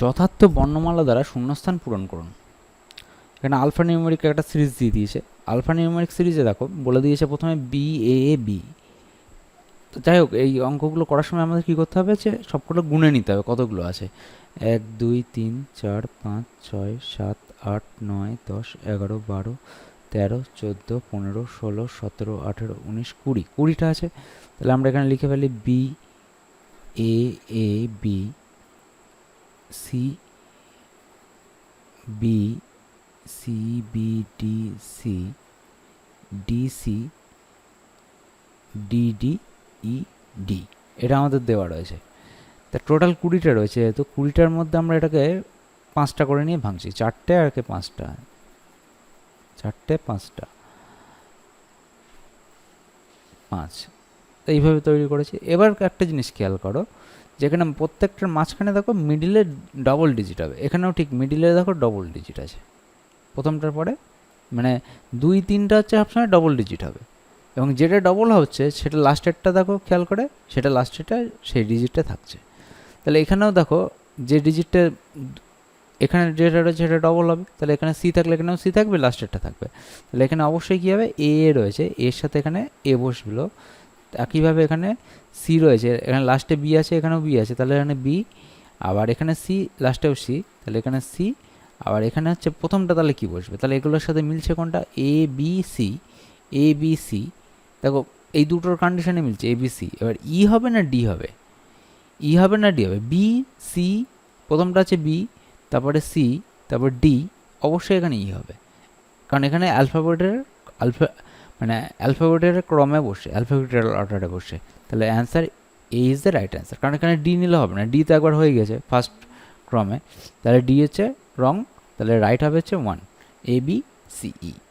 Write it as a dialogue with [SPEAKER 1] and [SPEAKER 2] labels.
[SPEAKER 1] যথার্থ বর্ণমালা দ্বারা শূন্যস্থান পূরণ করুন এখানে আলফা নিউমেরিক একটা সিরিজ দিয়ে দিয়েছে আলফা নিউমেরিক সিরিজে দেখো বলে দিয়েছে প্রথমে বি এ এ বি তো যাই হোক এই অঙ্কগুলো করার সময় আমাদের কী করতে হবে যে সবগুলো গুণে নিতে হবে কতগুলো আছে এক দুই তিন চার পাঁচ ছয় সাত আট নয় দশ এগারো বারো তেরো চোদ্দো পনেরো ষোলো সতেরো আঠেরো উনিশ কুড়ি কুড়িটা আছে তাহলে আমরা এখানে লিখে ফেলি B A A B C B C B D C d d E e, D এটা আমাদের দেওয়া রয়েছে তা টোটাল কুড়িটা রয়েছে তো কুড়িটার মধ্যে আমরা এটাকে পাঁচটা করে নিয়ে ভাঙছি চারটে আর কে পাঁচটা চারটে পাঁচটা পাঁচ এইভাবে তৈরি করেছি এবার একটা জিনিস খেয়াল করো যেখানে প্রত্যেকটার মাঝখানে দেখো মিডিলে ডবল ডিজিট হবে এখানেও ঠিক মিডিলে দেখো ডবল ডিজিট আছে প্রথমটার পরে মানে দুই তিনটা হচ্ছে সবসময় ডবল ডিজিট হবে এবং যেটা ডবল হচ্ছে সেটা লাস্টেরটা দেখো খেয়াল করে সেটা লাস্টেরটা সেই ডিজিটটা থাকছে তাহলে এখানেও দেখো যে ডিজিটটা এখানে যেটা রয়েছে সেটা ডবল হবে তাহলে এখানে সি থাকলে এখানেও সি থাকবে লাস্টেরটা থাকবে তাহলে এখানে অবশ্যই কী হবে এ রয়েছে এর সাথে এখানে এ বসবিলো একইভাবে এখানে সি রয়েছে এখানে লাস্টে বি আছে এখানেও বি আছে তাহলে এখানে বি আবার এখানে সি লাস্টেও সি তাহলে এখানে সি আবার এখানে হচ্ছে প্রথমটা তাহলে কি বসবে তাহলে এগুলোর সাথে মিলছে কোনটা A B C A B C দেখো এই দুটোর কন্ডিশনে মিলছে এ বি সি এবার ই e হবে না ডি হবে ই e হবে না ডি হবে বি সি প্রথমটা আছে বি তারপরে সি তারপর ডি অবশ্যই এখানে ই e হবে কারণ এখানে অ্যালফাবেটের আলফা মানে অ্যালফাবেটের ক্রমে বসে অ্যালফাবেটাল অর্ডারে বসে তাহলে answer A is the right answer কারণ এখানে ডি নিলে হবে না ডি তো একবার হয়ে গেছে ফার্স্ট ক্রমে তাহলে ডি হচ্ছে রং তাহলে রাইট হবে হচ্ছে one A B C E